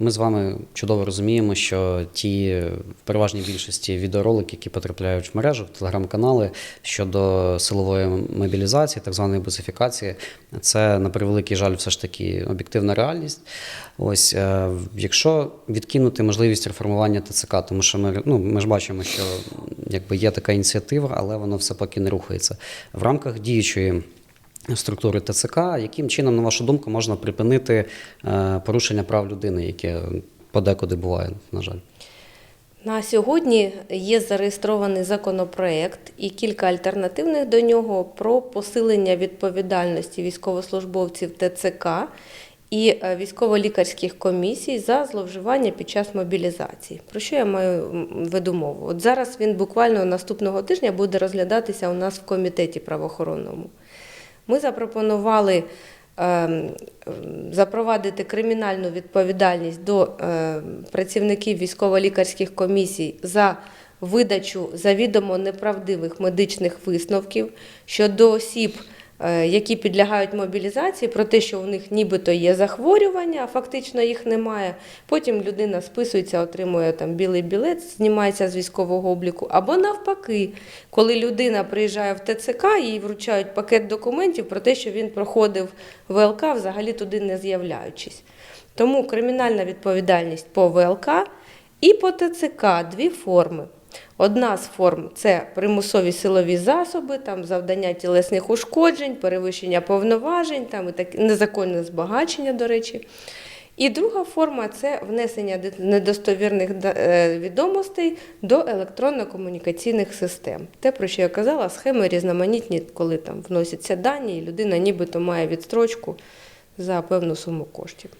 Ми з вами чудово розуміємо, що ті в переважній більшості відеоролики, які потрапляють в мережу, в телеграм-канали щодо силової мобілізації, так званої бусифікації, це на превеликий жаль, все ж таки об'єктивна реальність. Ось е, якщо відкинути можливість реформування ТЦК, тому що ми, ну, ми ж бачимо, що якби є така ініціатива, але воно все поки не рухається. В рамках діючої структури ТЦК, яким чином, на вашу думку, можна припинити е, порушення прав людини, яке подекуди буває, на жаль. На сьогодні є зареєстрований законопроект і кілька альтернативних до нього про посилення відповідальності військовослужбовців ТЦК і е, військово-лікарських комісій за зловживання під час мобілізації. Про що я маю веду мову? От зараз він буквально наступного тижня буде розглядатися у нас в комітеті правоохоронному. Ми запропонували ем, ем, запровадити кримінальну відповідальність до е, працівників військово-лікарських комісій за видачу завідомо неправдивих медичних висновків щодо осіб, які підлягають мобілізації, про те, що у них нібито є захворювання, а фактично їх немає. Потім людина списується, отримує там білий білет, знімається з військового обліку. Або навпаки, коли людина приїжджає в ТЦК, їй вручають пакет документів про те, що він проходив ВЛК, взагалі туди не з'являючись. Тому кримінальна відповідальність по ВЛК і по ТЦК дві форми. Одна з форм це примусові силові засоби, там завдання тілесних ушкоджень, перевищення повноважень, там і так незаконне збагачення, до речі. І друга форма це внесення недостовірних е, відомостей до електронно-комунікаційних систем. Те, про що я казала, схеми різноманітні, коли там вносяться дані, і людина нібито має відстрочку за певну суму коштів.